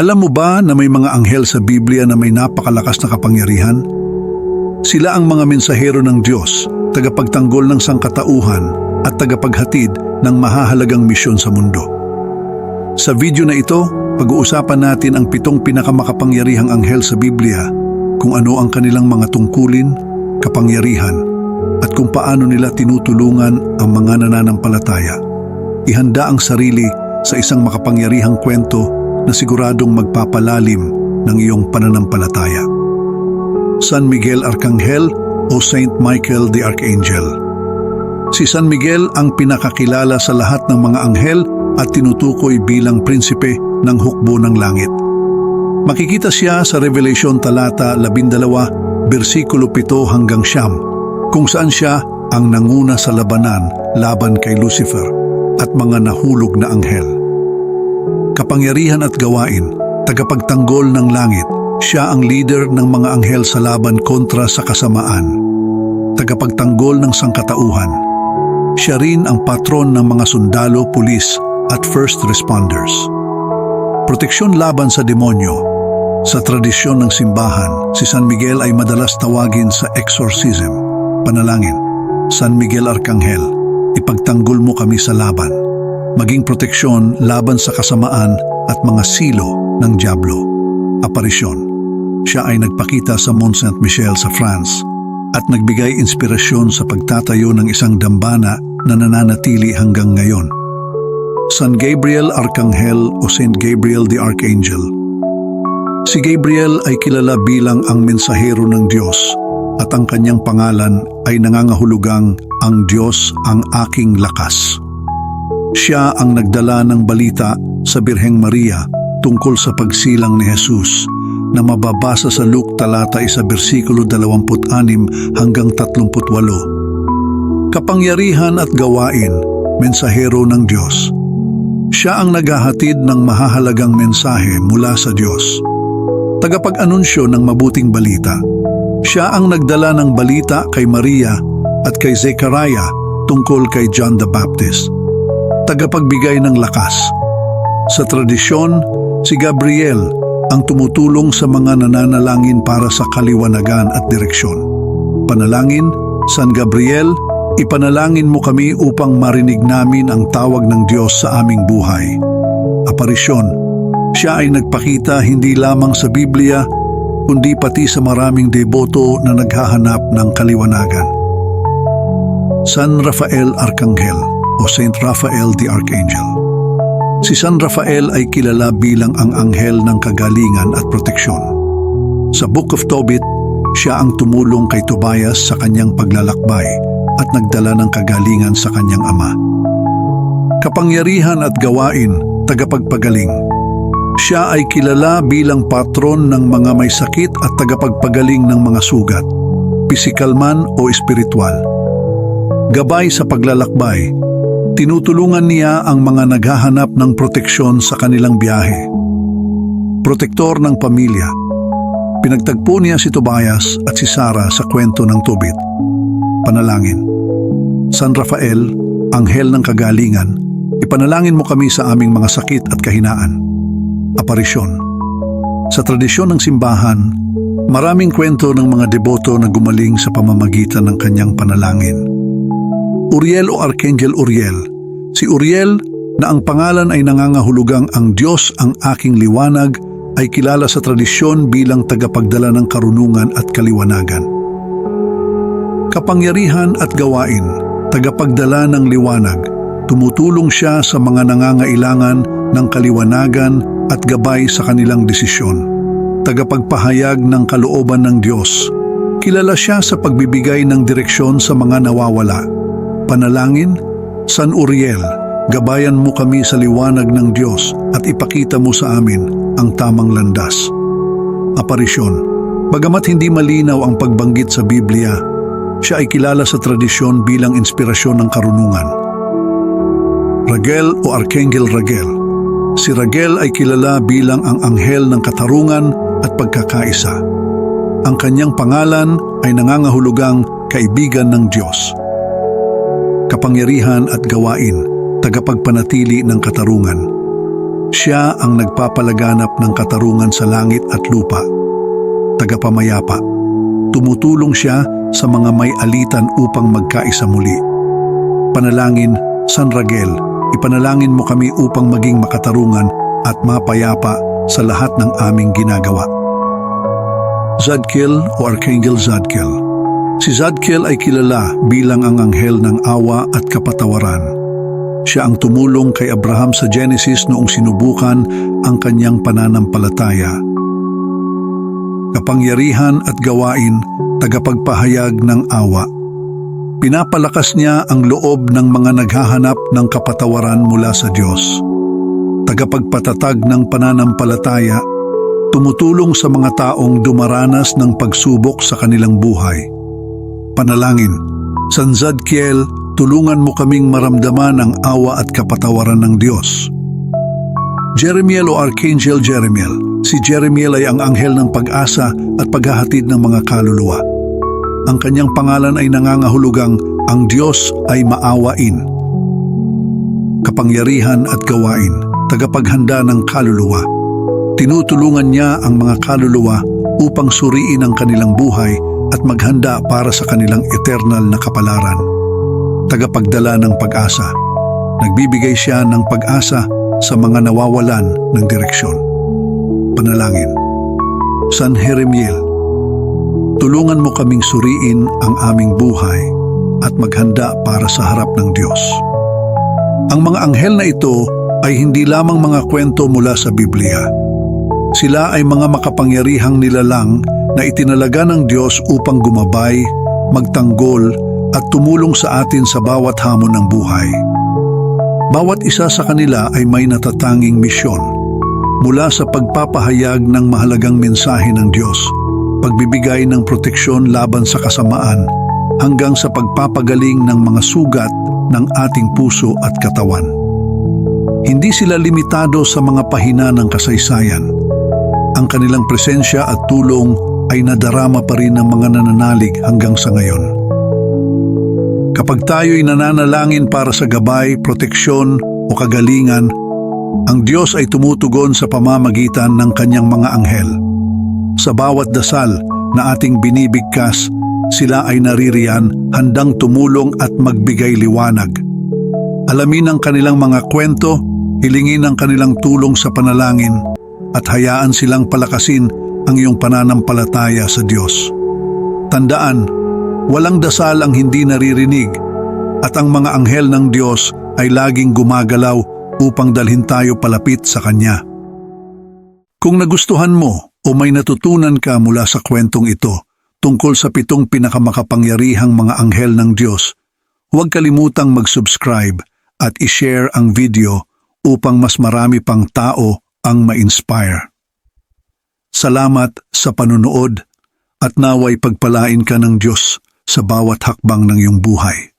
Alam mo ba na may mga anghel sa Biblia na may napakalakas na kapangyarihan? Sila ang mga mensahero ng Diyos, tagapagtanggol ng sangkatauhan at tagapaghatid ng mahahalagang misyon sa mundo. Sa video na ito, pag-uusapan natin ang pitong pinakamakapangyarihang anghel sa Biblia, kung ano ang kanilang mga tungkulin, kapangyarihan, at kung paano nila tinutulungan ang mga nananampalataya. Ihanda ang sarili sa isang makapangyarihang kwento na siguradong magpapalalim ng iyong pananampalataya. San Miguel Arcangel o Saint Michael the Archangel. Si San Miguel ang pinakakilala sa lahat ng mga anghel at tinutukoy bilang prinsipe ng hukbo ng langit. Makikita siya sa Revelation talata 12, bersikulo 7 hanggang siyam, kung saan siya ang nanguna sa labanan laban kay Lucifer at mga nahulog na anghel. Kapangyarihan at gawain, tagapagtanggol ng langit, siya ang leader ng mga anghel sa laban kontra sa kasamaan. Tagapagtanggol ng sangkatauhan. Siya rin ang patron ng mga sundalo, pulis at first responders. Proteksyon laban sa demonyo. Sa tradisyon ng simbahan, si San Miguel ay madalas tawagin sa exorcism, panalangin. San Miguel Arcangel, ipagtanggol mo kami sa laban. Maging proteksyon laban sa kasamaan at mga silo ng Diablo. Aparisyon. Siya ay nagpakita sa Mont Saint-Michel sa France at nagbigay inspirasyon sa pagtatayo ng isang dambana na nananatili hanggang ngayon. San Gabriel Arcangel o Saint Gabriel the Archangel. Si Gabriel ay kilala bilang ang mensahero ng Diyos at ang kanyang pangalan ay nangangahulugang ang Diyos ang aking lakas. Siya ang nagdala ng balita sa Birheng Maria tungkol sa pagsilang ni Jesus na mababasa sa Luke talata 1 bersikulo 26 hanggang 38. Kapangyarihan at gawain, mensahero ng Diyos. Siya ang naghahatid ng mahahalagang mensahe mula sa Diyos. Tagapag-anunsyo ng mabuting balita. Siya ang nagdala ng balita kay Maria at kay Zechariah tungkol kay John the Baptist. Tagapagbigay ng lakas. Sa tradisyon, si Gabriel ang tumutulong sa mga nananalangin para sa kaliwanagan at direksyon. Panalangin, San Gabriel, ipanalangin mo kami upang marinig namin ang tawag ng Diyos sa aming buhay. Aparisyon, siya ay nagpakita hindi lamang sa Biblia, kundi pati sa maraming deboto na naghahanap ng kaliwanagan. San Rafael Arcangel o Saint Raphael the Archangel. Si San Rafael ay kilala bilang ang anghel ng kagalingan at proteksyon. Sa Book of Tobit, siya ang tumulong kay Tobias sa kanyang paglalakbay at nagdala ng kagalingan sa kanyang ama. Kapangyarihan at gawain, tagapagpagaling. Siya ay kilala bilang patron ng mga may sakit at tagapagpagaling ng mga sugat, pisikal man o espiritual. Gabay sa paglalakbay, tinutulungan niya ang mga naghahanap ng proteksyon sa kanilang biyahe. Protektor ng pamilya. Pinagtagpo niya si Tobias at si Sarah sa kwento ng tubit. Panalangin. San Rafael, anghel ng kagalingan, ipanalangin mo kami sa aming mga sakit at kahinaan. Aparisyon. Sa tradisyon ng simbahan, maraming kwento ng mga deboto na gumaling sa pamamagitan ng kanyang panalangin. Uriel o Archangel Uriel. Si Uriel na ang pangalan ay nangangahulugang ang Diyos ang aking liwanag ay kilala sa tradisyon bilang tagapagdala ng karunungan at kaliwanagan. Kapangyarihan at gawain, tagapagdala ng liwanag, tumutulong siya sa mga nangangailangan ng kaliwanagan at gabay sa kanilang desisyon. Tagapagpahayag ng kalooban ng Diyos. Kilala siya sa pagbibigay ng direksyon sa mga nawawala. Panalangin, San Uriel, gabayan mo kami sa liwanag ng Diyos at ipakita mo sa amin ang tamang landas. Aparisyon, bagamat hindi malinaw ang pagbanggit sa Biblia, siya ay kilala sa tradisyon bilang inspirasyon ng karunungan. Ragel o Archangel Ragel. Si Ragel ay kilala bilang ang anghel ng katarungan at pagkakaisa. Ang kanyang pangalan ay nangangahulugang kaibigan ng Diyos kapangyarihan at gawain, tagapagpanatili ng katarungan. Siya ang nagpapalaganap ng katarungan sa langit at lupa. Tagapamayapa. Tumutulong siya sa mga may alitan upang magkaisa muli. Panalangin, San Raguel, ipanalangin mo kami upang maging makatarungan at mapayapa sa lahat ng aming ginagawa. Zadkiel o Archangel Zadkiel Si Zadkiel ay kilala bilang ang anghel ng awa at kapatawaran. Siya ang tumulong kay Abraham sa Genesis noong sinubukan ang kanyang pananampalataya. Kapangyarihan at gawain, tagapagpahayag ng awa. Pinapalakas niya ang loob ng mga naghahanap ng kapatawaran mula sa Diyos. Tagapagpatatag ng pananampalataya, tumutulong sa mga taong dumaranas ng pagsubok sa kanilang buhay. Panalangin, San Zadkiel, tulungan mo kaming maramdaman ang awa at kapatawaran ng Diyos. Jeremiel o Archangel Jeremiel, si Jeremiel ay ang anghel ng pag-asa at paghahatid ng mga kaluluwa. Ang kanyang pangalan ay nangangahulugang ang Diyos ay maawain. Kapangyarihan at gawain, tagapaghanda ng kaluluwa. Tinutulungan niya ang mga kaluluwa upang suriin ang kanilang buhay at maghanda para sa kanilang eternal na kapalaran. Tagapagdala ng pag-asa. Nagbibigay siya ng pag-asa sa mga nawawalan ng direksyon. Panalangin. San Jeremiel, tulungan mo kaming suriin ang aming buhay at maghanda para sa harap ng Diyos. Ang mga anghel na ito ay hindi lamang mga kwento mula sa Biblia. Sila ay mga makapangyarihang nilalang na itinalaga ng Diyos upang gumabay, magtanggol at tumulong sa atin sa bawat hamon ng buhay. Bawat isa sa kanila ay may natatanging misyon mula sa pagpapahayag ng mahalagang mensahe ng Diyos, pagbibigay ng proteksyon laban sa kasamaan, hanggang sa pagpapagaling ng mga sugat ng ating puso at katawan. Hindi sila limitado sa mga pahina ng kasaysayan. Ang kanilang presensya at tulong ay nadarama pa rin ng mga nananalig hanggang sa ngayon. Kapag tayo'y nananalangin para sa gabay, proteksyon o kagalingan, ang Diyos ay tumutugon sa pamamagitan ng kanyang mga anghel. Sa bawat dasal na ating binibigkas, sila ay naririyan handang tumulong at magbigay liwanag. Alamin ang kanilang mga kwento, hilingin ang kanilang tulong sa panalangin, at hayaan silang palakasin ang iyong pananampalataya sa Diyos. Tandaan, walang dasal ang hindi naririnig at ang mga anghel ng Diyos ay laging gumagalaw upang dalhin tayo palapit sa Kanya. Kung nagustuhan mo o may natutunan ka mula sa kwentong ito tungkol sa pitong pinakamakapangyarihang mga anghel ng Diyos, huwag kalimutang mag-subscribe at i-share ang video upang mas marami pang tao ang ma-inspire. Salamat sa panunood at naway pagpalain ka ng Diyos sa bawat hakbang ng iyong buhay.